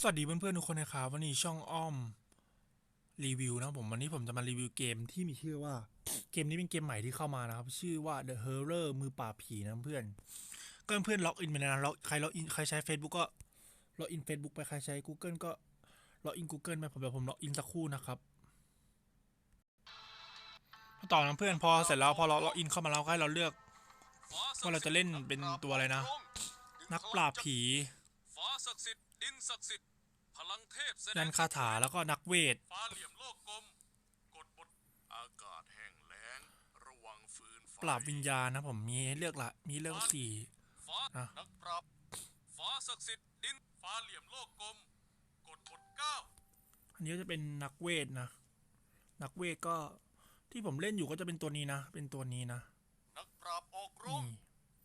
สวัสดีเพื่อนๆทุกคนนะครับวันนี้ช่องอ้อมรีวิวนะผมวันนี้ผมจะมารีวิวเกมที่มีชื่อว่า เกมนี้เป็นเกมใหม่ที่เข้ามานะครับ ชื่อว่า The Horror มือปราบผีนะเพื่อนก็เพื่อนล็อกอินไปเลยนะล็อกใครล็อกอินใครใช้ Facebook ก็ล็อกอิน Facebook ไปใครใช้ Google ก็ล็อกอิน Google ไปผมเดี๋ยวผมล็อกอินสักครู่นะครับต่อนะเพื่อนพอเสร็จแล้วพอเราล็อกอินเข้ามาแล้วก็ให้เราเลือกว่าเราจะเล่นเป็นตัวอะไรนะ นักปราบผีฟ้าศักดิ์สิทธิ์ดินศักดิ์สิทธิ์ ลังเทพแสดยังนคาถาแล้วก็นักเวท ฟ้าเหลี่ยมโลกกลมกดบทอากาศแห้งแล้งระวังฟืนไฟปราบวิญญาณนะผมมีให้เลือกละ มีเลือกสี่ ฟ้าอะ นักปราบฟ้าศักดิ์สิทธิ์ดินฟ้าเหลี่ยมโลกกลมกดบทเก้าอันนี้ก็จะเป็นนักเวทนะ นักเวทก็ที่ผมเล่นอยู่ก็จะเป็นตัวนี้นะ เป็นตัวนี้นะ นักปราบออกรนี่บ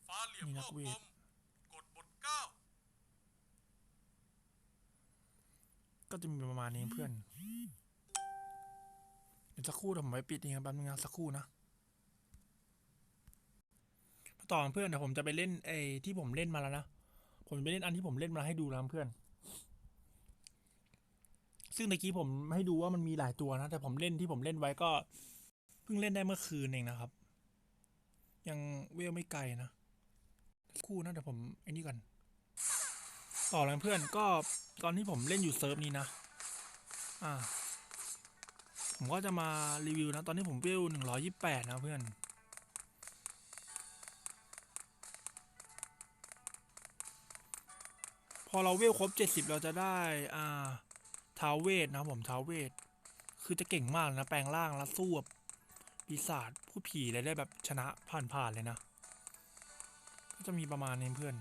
ฟ้าเหลี่ยมนี่โลนักกเวกลทม กดบทเก้า ก็จะมีประมาณนี้เพื่อน เดี๋ยวสักครู่เดี๋ยวผมไปปิดเองครับแป๊บนึงนะสักครู่นะต่อเพื่อนเดี๋ยวผมจะไปเล่นไอ้ที่ผมเล่นมาแล้วนะผมจะไปเล่นอันที่ผมเล่นมาให้ดูนะเพื่อน ซึ่งตะกี้ผมให้ดูว่ามันมีหลายตัวนะ แต่ผมเล่นที่ผมเล่นไว้ก็ เพิ่งเล่นได้เมื่อคืนเองนะครับ ยังเวลไม่ไกลนะสักครู่นะเดี๋ยวผมไอ้นี่ก่อน ต่อเลยเพื่อนก็ตอนที่ผมเล่นอยู่เซิร์ฟนี้นะ อ่า ผมก็จะมารีวิวนะ ตอนนี้ผมเวลหนึ่งร้อยี่แปดนะเพื่อน พอเราเวลครบเจ็ดสิบเราจะได้ อ่าท้าวเวทนะผมท้าวเวท คือจะเก่งมากนะ แปลงร่างแล้วสู้กับปีศาจผู้ผีอะไรได้แบบชนะผ่านๆเลยนะ ก็จะมีประมาณนี้เพื่อน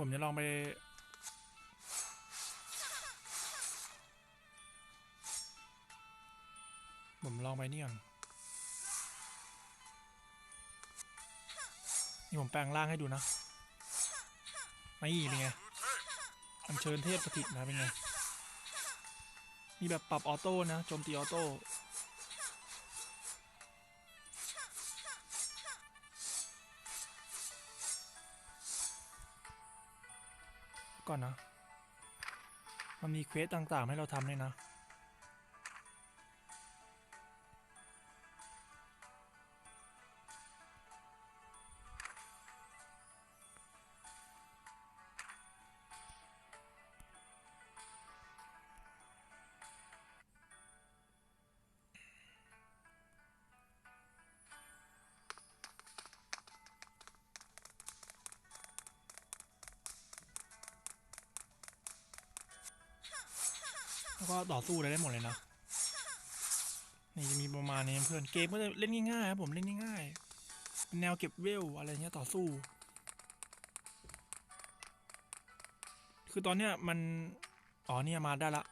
ผมจะลองไป ผมลองไปนี่ก่อนนี่ผมแปลงร่างให้ดูนะไม่เป็นไงอัญเชิญเทพสถิตนะเป็นไง มีแบบปรับออโต้นะโจมตีออโต้ ก่อนนะ มันมีเควสต่างๆ ให้เราทำเลยนะ ก็ต่อสู้อะไรได้หมดเลยนะนี่จะมีประมาณนี้เพื่อนเกมก็จะเล่นง่ายๆครับผมเล่นง่ายๆเป็นแนวเก็บเวลอะไรเงี้ยต่อสู้ คือตอนเนี้ยมันอ๋อเนี่ยมาได้ละ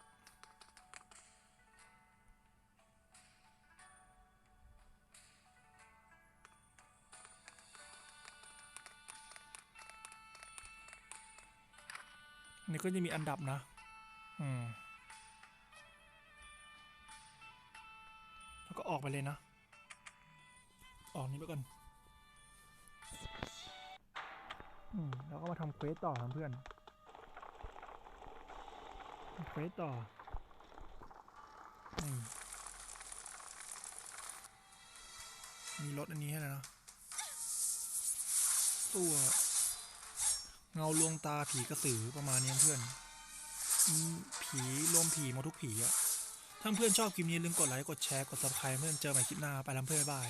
นี่ก็จะมีอันดับนะ อืม ก็ออกไปเลยนะ ออกนี้ไปก่อนอืมแล้วก็มาทำเควสต่อครับเพื่อนเควสต่อมีรถอันนี้ให้แล้วนะตัวเงาลวงตาผีกระสือประมาณนี้เพื่อน ผีรวมผีมดทุกผีอะ ถ้าเพื่อนชอบคลิปนี้ลืมกดไลค์กดแชร์กดซับสไครต์เพื่อนเจอใหม่คลิปหน้าไปแล้วเพื่อนบาย